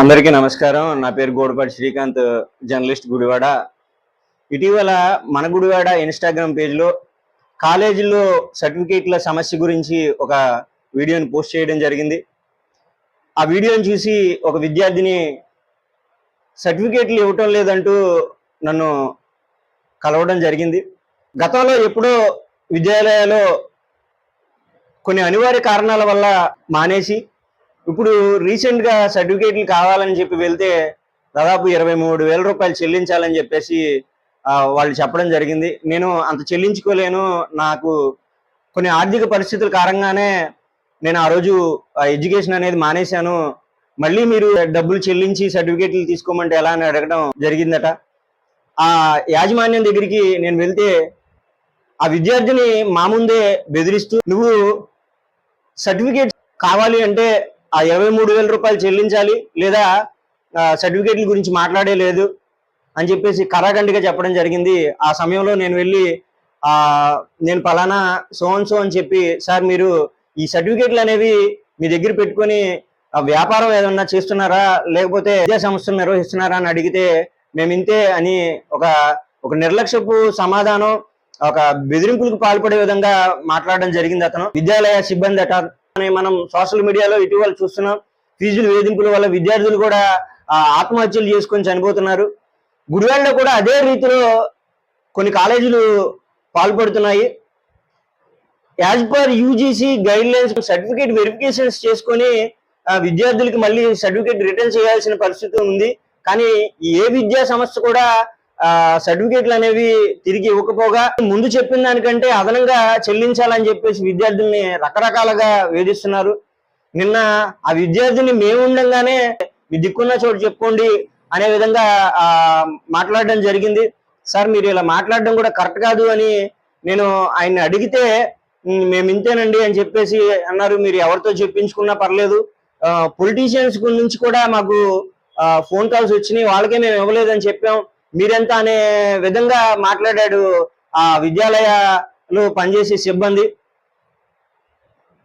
అందరికీ నమస్కారం. నా పేరు గోడపాటి శ్రీకాంత్ జర్నలిస్ట్ గుడివాడ. ఇటీవల మన గుడివాడ ఇన్స్టాగ్రామ్ పేజ్లో కాలేజీలో సర్టిఫికేట్ల సమస్య గురించి ఒక వీడియోని పోస్ట్ చేయడం జరిగింది. ఆ వీడియోని చూసి ఒక విద్యార్థిని సర్టిఫికేట్లు ఇవ్వటం లేదంటూ నన్ను కలవడం జరిగింది. గతంలో ఎప్పుడో విద్యాలయాల్లో కొన్ని అనివార్య కారణాల వల్ల మానేసి ఇప్పుడు రీసెంట్గా సర్టిఫికేట్లు కావాలని చెప్పి వెళ్తే దాదాపు ఇరవై మూడు వేల రూపాయలు చెల్లించాలని చెప్పేసి వాళ్ళు చెప్పడం జరిగింది. నేను అంత చెల్లించుకోలేను. నాకు కొన్ని ఆర్థిక పరిస్థితుల కారణంగానే నేను ఆ రోజు ఆ ఎడ్యుకేషన్ అనేది మానేశాను. మళ్ళీ మీరు డబ్బులు చెల్లించి సర్టిఫికేట్లు తీసుకోమంటే ఎలా అని అడగడం జరిగిందట. ఆ యాజమాన్యం దగ్గరికి నేను వెళ్తే ఆ విద్యార్థిని మా ముందే బెదిరిస్తూ నువ్వు సర్టిఫికేట్ కావాలి అంటే ఆ ఇరవై మూడు వేల రూపాయలు చెల్లించాలి లేదా సర్టిఫికేట్ల గురించి మాట్లాడే లేదు అని చెప్పేసి కరాఖండిగా చెప్పడం జరిగింది. ఆ సమయంలో నేను వెళ్ళి నేను పలానా సోన్ సో అని చెప్పి సార్ మీరు ఈ సర్టిఫికేట్లు అనేవి మీ దగ్గర పెట్టుకొని వ్యాపారం ఏదన్నా చేస్తున్నారా? లేకపోతే విద్యా సంస్థలు నిర్వహిస్తున్నారా? అని అడిగితే మేము ఇంతే అని ఒక ఒక నిర్లక్ష్యపు సమాధానం ఒక బెదిరింపులకు పాల్పడే విధంగా మాట్లాడడం జరిగింది అతను. విద్యాలయ సిబ్బంది అట మనం సోషల్ మీడియాలో ఇటీవల చూస్తున్నాం. ఫీజుల వేధింపుల వల్ల విద్యార్థులు కూడా ఆత్మహత్యలు చేసుకొని చనిపోతున్నారు. గుడివాడలో కూడా అదే రీతిలో కొన్ని కాలేజీలు పాల్పడుతున్నాయి. As per UGC guidelines certificate verifications చేసుకొని విద్యార్థులకి మళ్ళీ సర్టిఫికేట్ రిటర్న్ చేయాల్సిన పరిస్థితి ఉంది. కానీ ఏ విద్యా సంస్థ కూడా సర్టిఫికేట్లు అనేవి తిరిగి ఇవ్వకపోగా ముందు చెప్పిన దానికంటే అదనంగా చెల్లించాలని చెప్పేసి విద్యార్థుల్ని రకరకాలుగా వేధిస్తున్నారు. నిన్న ఆ విద్యార్థిని మేము ఉండగానే మీ దిక్కున్న చోటు చెప్పుకోండి అనే విధంగా మాట్లాడడం జరిగింది. సార్ మీరు ఇలా మాట్లాడడం కూడా కరెక్ట్ కాదు అని నేను ఆయన్ని అడిగితే మేము ఇంతేనండి అని చెప్పేసి అన్నారు. మీరు ఎవరితో చెప్పించుకున్నా పర్లేదు. పొలిటీషియన్స్ నుంచి కూడా మాకు ఫోన్ కాల్స్ వచ్చినాయి. వాళ్ళకే మేము ఇవ్వలేదని చెప్పాం. మీరెంత అనే విధంగా మాట్లాడాడు ఆ విద్యాలయాలు పనిచేసే సిబ్బంది?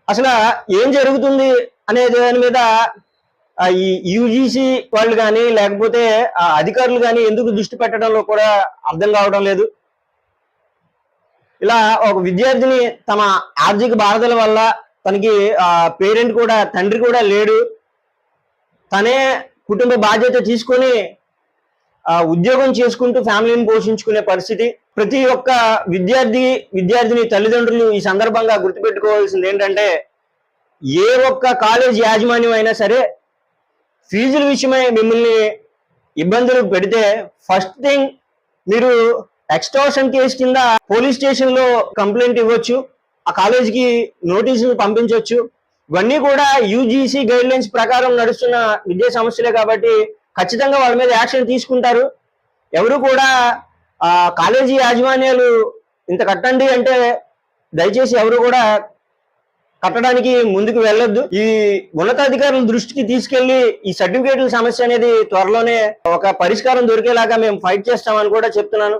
అసలు ఏం జరుగుతుంది అనే దాని మీద ఈ యూజీసీ వాళ్ళు కానీ లేకపోతే ఆ అధికారులు కానీ ఎందుకు దృష్టి పెట్టడంలో కూడా అర్థం కావడం లేదు. ఇలా ఒక విద్యార్థిని తమ ఆర్థిక బాధల వల్ల తనకి ఆ పేరెంట్ కూడా తండ్రి కూడా లేడు. తనే కుటుంబ బాధ్యత తీసుకొని ఉద్యోగం చేసుకుంటూ ఫ్యామిలీని పోషించుకునే పరిస్థితి. ప్రతి ఒక్క విద్యార్థి విద్యార్థిని తల్లిదండ్రులు ఈ సందర్భంగా గుర్తుపెట్టుకోవాల్సింది ఏంటంటే ఏ ఒక్క కాలేజ్ యాజమాన్యం అయినా సరే ఫీజుల విషయమై మిమ్మల్ని ఇబ్బందులు పెడితే ఫస్ట్ థింగ్ మీరు ఎక్స్టోర్షన్ కేసు కింద పోలీస్ స్టేషన్లో కంప్లైంట్ ఇవ్వచ్చు ఆ కాలేజీకి నోటీసులు పంపించవచ్చు. ఇవన్నీ కూడా యూజీసీ గైడ్ లైన్స్ ప్రకారం నడుస్తున్న విద్యా సమస్యలే కాబట్టి ఖచ్చితంగా వాళ్ళ మీద యాక్షన్ తీసుకుంటారు. ఎవరు కూడా ఆ కాలేజీ యాజమాన్యాలు ఇంత కట్టండి అంటే దయచేసి ఎవరు కూడా కట్టడానికి ముందుకు వెళ్ళొద్దు. ఈ ఉన్నతాధికారుల దృష్టికి తీసుకెళ్ళి ఈ సర్టిఫికేట్ల సమస్య అనేది త్వరలోనే ఒక పరిష్కారం దొరికేలాగా మేము ఫైట్ చేస్తామని కూడా చెప్తున్నాను.